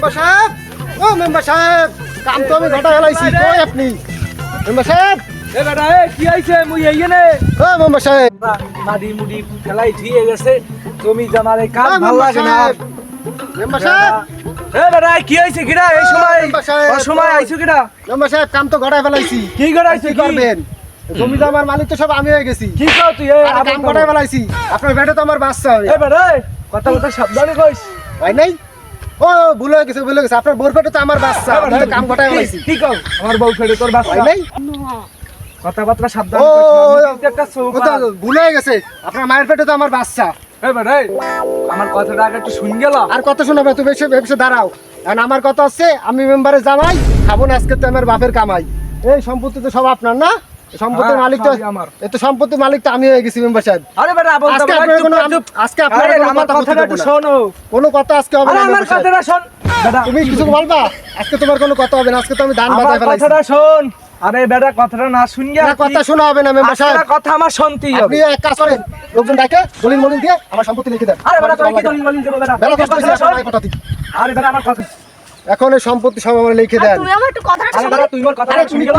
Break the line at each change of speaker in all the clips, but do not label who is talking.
Member সাহেব। ও member সাহেব কাম তো আমি ঘটা ফেলাইছি কই আপনি মেম্বার সাহেব।
এ বেটা এ কি হইছে মুই এইখানে
ও মেম্বার সাহেব।
মাদি মুডি খেলাই ঠিক গেছে। তুমি জামারে কাজ ভালো লাগে না।
মেম্বার সাহেব।
এ বেটা কি হইছে কিরা এই সময় ও সময় আইছো কিরা
মেম্বার সাহেব কাম তো ঘটা ফেলাইছি।
কি আইছো?
কি করবেন? জমি জমার মালিক তো সব আমি হয়ে গেছি।
কি কও তুই? এ
আর
আবার
কাম ঘটা ফেলাইছি। আপনার বেটা তো আমার বাচ্চা। হবে
এ বেটা কথা কথা সাবধানে কইস।
হয় নাই? ও ভুল হয়ে গেছে ভুল হয়ে গেছে। আপনার বোর তো আমার বাচ্চা। আমি তো কাম ঘটা ফেলাইছি
কি কও? আমার বউ ফেড়ে তোর বাচ্চা।
নাই?
কথাবার্তা সাবধানে
ও,
কইস আমি
ও,
কিন্তু একটা
ও
চৌকা
তো ভুল হয়ে গেছে। আপনার মায়ের পেটে তো আমার বাচ্চা।
আমার কথাটা আগে একটু শুন গেল।
আর কত শোনাবে তুমি এসে ভেবেছে দাঁড়াও। কারণ আমার কথা হচ্ছে আমি মেম্বারে জামাই খাব না আজকে তো আমার বাপের কামাই। এই সম্পত্তি তো সব আপনার না? সম্পত্তির
হ্যাঁ,
মালিক তো
সবই আমার।
এই তো সম্পত্তির মালিক তো আমি হয়ে গেছি মেম্বার সাহেব।
আরে বেটা বলতে
আজকে আপনার কোনো আজকে আপনার
আমার
কথা
কথাটা একটু শোনো।
কোনো কথা আজকে হবে না
আমার কথাটা শোন। বেটা
তুমি কিছু বলবা? আজকে তোমার কোনো কথা হবে না আজকে তো আমি ধান বাজায় ফেলাইছি।
কথাটা শোন। আরে বেটা কথাটা না শুন গিয়া
না কথা শোনা হবে না মেম্বার সাহেব।
কথা আমার শুনতেই
আপনি
হবে।
এক কাজ করেন লোকজন ডাকে দলিল মলিল দিয়ে আমার সম্পত্তি লিখে দেন।
আরে বেটা তুই কি দলিল বলিস বেটা?
বেলা কষ্ট
শোন।
কথা
আরে বেটা আমার কথা
এখন এই সম্পত্তি সব আমার লিখে দেন।
তুমি আমার একটু কথাটা শোনো।
বেটা তুই কথাটা শুন গেল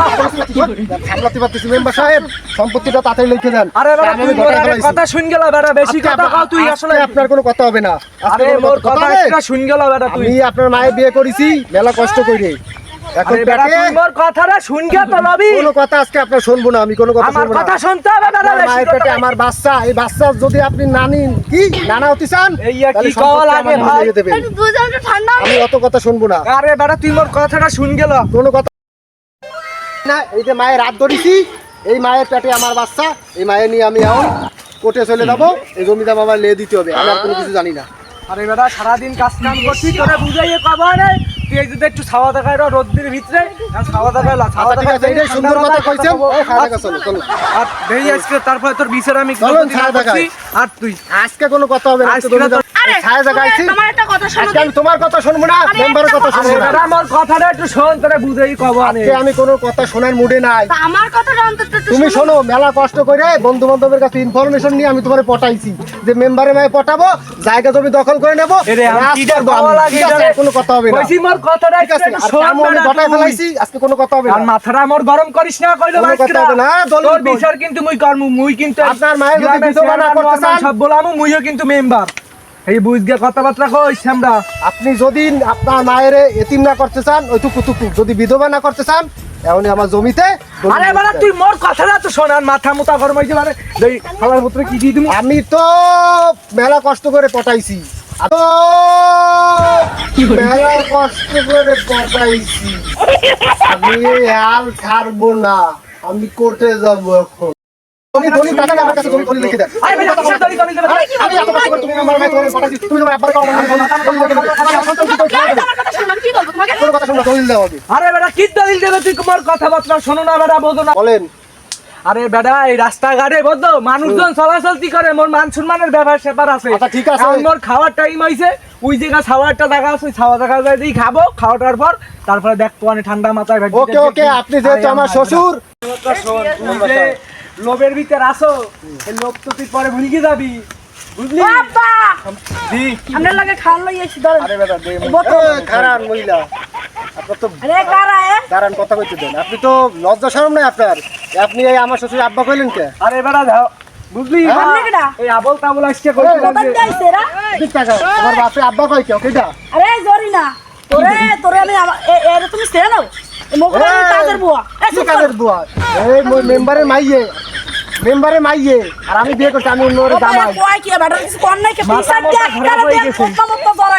সামলাতে পারতেছি মেম্বার সাহেব সম্পত্তিটা তাড়াতাড়ি লিখে দেন।
আরে। কথা শুন গেল বেটা বেশি কথা কও তুই আসলে
আপনার কোনো কথা হবে না।
আরে মোর
কথা
কথা একটা শুন গেল বেটা তুই।
আমি আপনার মায়ের বিয়ে করেছি মেলা কষ্ট করে এখন
তুই কথাটা শুন গিয়া তো লবি
কোনো কথা আজকে আপনার শুনব না আমি কোনো কথা
আমার
শুনব না।
কথা শুনতে হবে বেশি
মায়ের পেটে আমার বাচ্চা এই বাচ্চা যদি আপনি নানি কি? নানা হতে চান?
এই কি লাগে
আমার
ভাই?
দুজন একটু ঠান্ডা
আমি অত কথা শুনব না।
আরে বেটা তুই মোর কথাটা শুন গেল।
কোনো কথা না এই যে মায়ের হাত ধরেছি এই মায়ের পেটে আমার বাচ্চা এই মায়ের নিয়ে আমি এখন কোর্টে চলে যাব। এই জমি দাম আমার লেয়ে দিতে হবে আমি আর কোনো কিছু জানি না।
আরে বেটা সারাদিন কাজ কাম করছি তোরে বুঝাইয়ে কবা একটু ছাওয়া দেখায় র রোদ্রের ভিতরে। আর ছাওয়া দেখায় লা ছাওয়া
আচ্ছা, সুন্দর কথা কইছেন।
আর আজকে তারপরে তোর বিচার আমি আর তুই?
আজকে কোনো কথা হবে না আজকে
আজকে
জমি দাম-
আরে
ছায়া জায়গা
তুমি তোমার কথা শোনো
আজকে আমি তোমার কথা শুনব না মেম্বারের কথা
কথা
শুনব না।
আমার কথাটা একটু শোন তোরে বুঝাই কবা
আমি। কোনো কথা শোনার মুডে নাই।
আমার কথাটা
তুমি
শোনো।
মেলা কষ্ট করে বন্ধু বান্ধবের কাছে ইনফরমেশন নিয়ে আমি তোমার পটাইছি যে মেম্বারে মায়ে পটাবো জায়গা জমি দখল করে নেব। কোনো কথা হবে না।
মোর কথাটা
ঠিক আছে
একটু
আর
শোন
কামও আমি
বেটা
ফেলাইছি আজকে কোনো কথা হবে না।
মাথাটা মোর গরম করিস না কইলো
কোনো না,
তোর বিচার কিন্তু মুই করমু মুই কিন্তু
আপনার মায়ের যদি
গ্রামের
না করতে চান-
সব বলামু মুইও কিন্তু মেম্বার এই বুঝ গিয়া কথাবার্তা কই আমরা।
আপনি যদি আপনার মায়ের এতিম না করতে চান ওইটুকু টুকু যদি বিধবা না করতে চান এমনই আমার জমিতে
আরে
দেন।
তুই মোর কথাটা তো শোন আর মাথা মুতা গরম হইছে মানে দেই খাবার পত্র কি দি তুমি
আমি তো মেলা কষ্ট করে পটাইছি। তো মেলা কষ্ট করে পটাইছি। আমি এই হাল ছাড়বো না। আমি কোর্টে যাব এখন। তুমি দলিল টাকা আমার কাছে দলিল দলিল লিখে দেন
আরে ভাই কিসের দলিল দলিল দেবে?
আমি এত কষ্ট করে তুমি আমার মায়ের তোমার পটাইছি তুমি আমার আব্বার কাছে আমার দলিল লিখে দেন। আমার সন্তান কি?
এই তোমার কথা শোনো, আমি কি বলব তোমাকে?
কোনো কথা শুনলে দলিল দেওয়া
আরে বেটা কি দলিল দেবে তুই মোর কথাবার্তা শোনো না বেটা বোঝো না
বলেন
আরে বেটা এই রাস্তাঘাটে বদ্ধ মানুষজন চলাচলতি করে মোর মান সম্মানের ব্যাপার স্যাপার আছে
আচ্ছা, ঠিক আছে।
মোর খাওয়ার টাইম হয়েছে ওই জায়গা একটা জায়গা আছে খাওয়া জায়গা যাই দিয়ে খাব খাওয়াটার পর তারপরে দেখব অনেক ঠান্ডা মাথায়
ওকে ওকে আপনি যেহেতু আমার শ্বশুর
লোভের ভিতরে আসো এই লোভ তো তুই পরে ভুলকে যাবি। বুঝলি?
বাবা,
দি
আপনার লাগে খাওয়ার লই আইছি।
আরে বেটা দে
খারান মহিলা। আপনার তো
আরে কারা, এ?
দাঁড়ান কথা কইতে দেন। আপনি তো লজ্জা শরম নাই আপনার। আপনি এই আমার শ্বশুর আব্বা কইলেন কে?
আরে বেটা যাও বুঝলি?
হ্যাঁ?
কেডা?
এই আবল তাবল আজকে
এরা?
ঠিক টাকা তোমার বাপে আব্বা কই কে? কেটা
আরে জরিনা তোরে তোরে আমি এরে তুমি মোগরা আমি কাজের বুয়া।
কাজের বুয়া। এই মই মেম্বারের মাইয়ে। মেম্বারের মাইয়ে আর আমি বিয়ে করছি আমি অন্য ওরে
বাবা, এ
জামাই
কয় কি এবার? কিছু কম নাই কি?
পিসার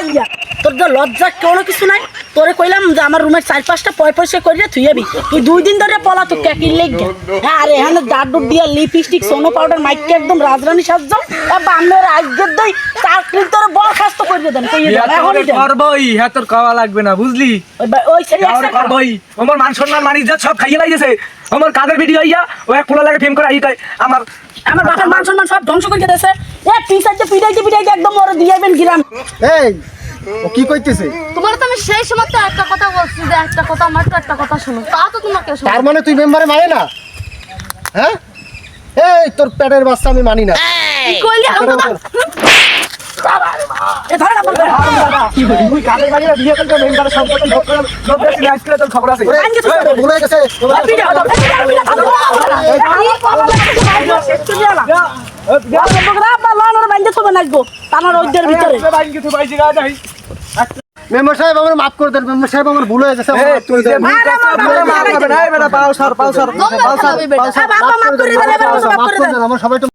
দিয়া। তোর লজ্জা কোনো কিছু নাই তোরে কইলাম যে আমার রুমের চার পাঁচটা পয় পয়সা করিয়া থুই যাবি তুই দুই দিন ধরে পলা তো কেকি লেগে হ্যাঁ আরে এখানে দাঁড় দিয়া লিপস্টিক সোনো পাউডার মাইকে একদম রাজরানী সাজছ। বান্নের আজকের দই চাকরি তোর বরখাস্ত করিয়ে দেন দেন।
করবই হ্যাঁ তোর খাওয়া লাগবে না বুঝলি?
ওই ছেলে
করবই আমার মান সম্মান মানি যা সব খাইয়ে লাইছে। আমার কাদের ভিডিও আইয়া ও এক কোলা লাগে ফেম করে আইতাই আমার
আমার বাপের মান সম্মান সব ধ্বংস করে দিয়েছে। এ টিচার যে পিটাইতে পিটাইতে একদম ওরে দিয়াবেন গিরাম।
এই ও কি কইতেছে?
আমি সেই সময় তো একটা কথা বলছি যে একটা কথা আমার তো একটা কথা শুনো তা তো তোমাকে শোনো
তার মানে তুই মেম্বারে মায়ে না হ্যাঁ এই তোর পেটের বাচ্চা আমি মানি না
কি কইলি আমার
হয়ে
ভিতরে
মেম্বার সাহেব আমার মাফ করে দেন মেম্বার সাহেব আমার ভুল হয়ে গেছে আমার মাফ করে দেন।
পাও সার পাও সার
দম না খাবে বেটা।
মাফ করে দেন, আমার সবাই তো